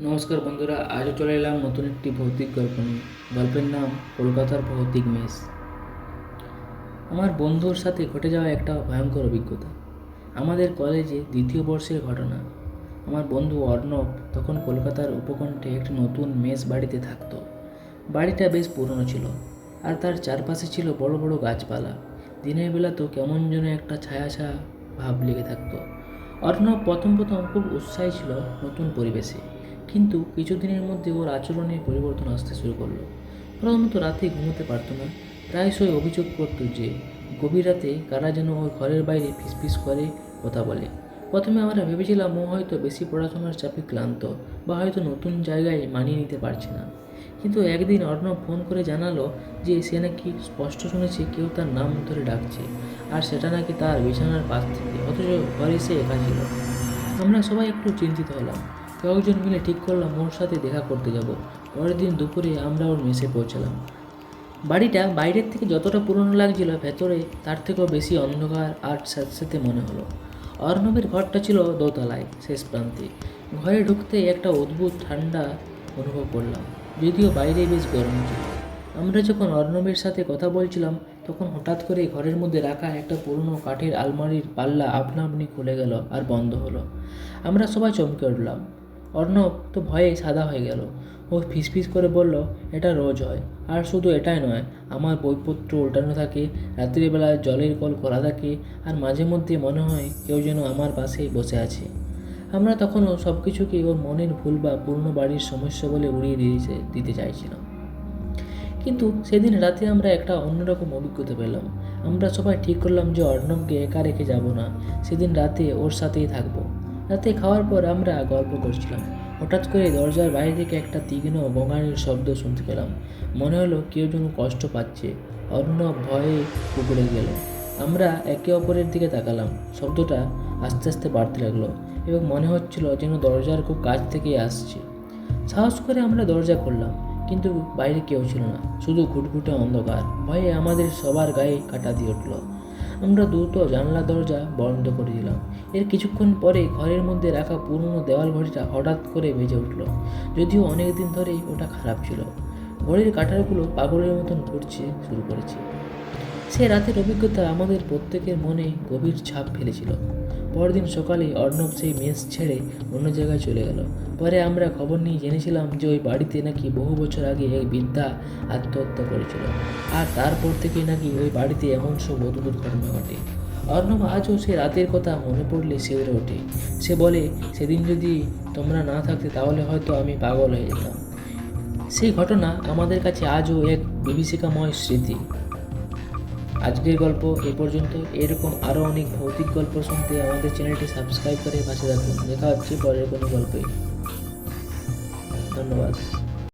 নমস্কার বন্ধুরা, আজও চলে এলাম নতুন একটি ভৌতিক গল্প নিয়ে। গল্পের নাম কলকাতার ভৌতিক মেস আমার বন্ধুর সাথে ঘটে যাওয়া একটা ভয়ঙ্কর অভিজ্ঞতা। আমাদের কলেজে দ্বিতীয় বর্ষের ঘটনা। আমার বন্ধু অর্ণব তখন কলকাতার উপকণ্ঠে একটি নতুন মেস বাড়িতে থাকতো। বাড়িটা বেশ পুরনো ছিল আর তার চারপাশে ছিল বড় বড় গাছপালা। দিনের বেলা তো কেমন যেন একটা ছায়া ছায়া ভাব লেগে থাকতো। অর্ণব প্রথম প্রথম খুব উৎসাহী ছিল নতুন পরিবেশে। কিন্তু কিছুদিনের মধ্যে ওর আচরণে পরিবর্তন আসতে শুরু করল। প্রথমত রাতে ঘুমোতে পারতো না। প্রায়শই অভিযোগ করতো যে, গভীর রাতে কারা যেন ওর ঘরের বাইরে ফিসফিস করে কথা বলে। প্রথমে আমরা ভেবেছিলাম ও হয়তো বেশি পড়াশোনার চাপে ক্লান্ত বা হয়তো নতুন জায়গায় মানিয়ে নিতে পারছে না। কিন্তু একদিন অর্ণব ফোন করে জানালো যে, সে নাকি স্পষ্ট শুনেছে কেউ তার নাম ধরে ডাকছে আর সেটা নাকি তার বিছানার পাশ থেকে, অথচ ঘরে সে একা ছিল। আমরা সবাই একটু চিন্তিত হলাম। কয়েকজন মিলে ঠিক করলাম ওর সাথে দেখা করতে যাব। পরের দিন দুপুরে আমরা ওর মেসে পৌঁছালাম। বাড়িটা বাইরের থেকে যতটা পুরনো লাগছিল ভেতরে, তার থেকেও বেশি অন্ধকার আর সাথে মনে হলো। অর্ণবের ঘরটা ছিল দোতলায়, শেষ প্রান্তে। ঘরে ঢুকতে একটা অদ্ভুত ঠান্ডা অনুভব করলাম, যদিও বাইরে বেশ গরম ছিল। আমরা যখন অর্ণবের সাথে কথা বলছিলাম, তখন হঠাৎ করে ঘরের মধ্যে রাখা একটা পুরনো কাঠের আলমারির পাল্লা আপনা আপনি খুলে গেল আর বন্ধ হলো। আমরা সবাই চমকে উঠলাম। অর্ণব তো ভয়ে সাদা হয়ে গেল। ও ফিসফিস করে বলল, এটা রোজ হয়। আর শুধু এটাই নয়, আমার বইপত্র উল্টানো থাকে রাত্রিবেলা জলের কল করা থাকে, আর মাঝে মধ্যে মনে হয় কেউ যেন আমার পাশেই বসে আছে। আমরা তখনও সব কিছুকে ওর মনের ভুল বা পুরনো বাড়ির সমস্যা বলে উড়িয়ে দিয়েছে, দিতে চাইছিলাম। কিন্তু সেদিন রাতে আমরা একটা অন্যরকম অভিজ্ঞতা পেলাম। আমরা সবাই ঠিক করলাম যে অর্ণবকে একা রেখে যাব না। সেদিন রাতে ওর সাথেই থাকব। রাতে খাওয়ার পর আমরা গল্প করছিলাম। হঠাৎ করে দরজার বাইরে থেকে একটা তীক্ষ্ণ বঙানির শব্দ শুনতে পেলাম। মনে হলো কেউ যেন কষ্ট পাচ্ছে। অর্ণব ভয়ে কুকুরে গেল। আমরা একে অপরের দিকে তাকালাম। শব্দটা আস্তে আস্তে বাড়তে লাগল এবং মনে হচ্ছিল যেন দরজার খুব কাছ থেকেই আসছে। সাহস করে আমরা দরজা খুললাম, কিন্তু বাইরে কেউ ছিল না। শুধু ঘুটঘুটে অন্ধকার। ভয়ে আমাদের সবার গায়ে কাটা দিয়ে উঠল। আমরা দ্রুত জানলা দরজা বন্ধ করে দিলাম। এর কিছুক্ষণ পরে ঘরের মধ্যে রাখা পুরনো দেওয়াল ঘড়িটা হঠাৎ করে বেজে উঠল। যদিও অনেক দিন ধরেই ওটা খারাপ ছিল। ঘড়ির কাঁটারগুলো পাগলের মতন ঘুরছে, শুরু করেছে। সে রাতের অভিজ্ঞতা আমাদের প্রত্যেকের মনে গভীর ছাপ ফেলেছিল। পরদিন সকালে অর্ণব সেই মেস ছেড়ে অন্য জায়গায় চলে গেল। পরে আমরা খবর নিয়ে জেনেছিলাম যে ওই বাড়িতে নাকি বহু বছর আগে এক বৃদ্ধা আত্মহত্যা করেছিল। আর তারপর থেকে নাকি ওই বাড়িতে এমন সব অদ্ভুত ঘটনা ঘটে। অর্ণব আজও সে রাতের কথা মনে পড়লে শিউরে ওঠে। সে বলে, সেদিন যদি তোমরা না থাকতে, তাহলে হয়তো আমি পাগল হয়ে যেতাম। সেই ঘটনা আমাদের কাছে আজও এক বিভীষিকাময় স্মৃতি। আজকের গল্প এ পর্যন্ত। এরকম আরও অনেক ভৌতিক গল্প শুনতে আমাদের চ্যানেলটি সাবস্ক্রাইব করে পাশে রাখুন দেখা হচ্ছে পরের কোনো গল্পে। ধন্যবাদ।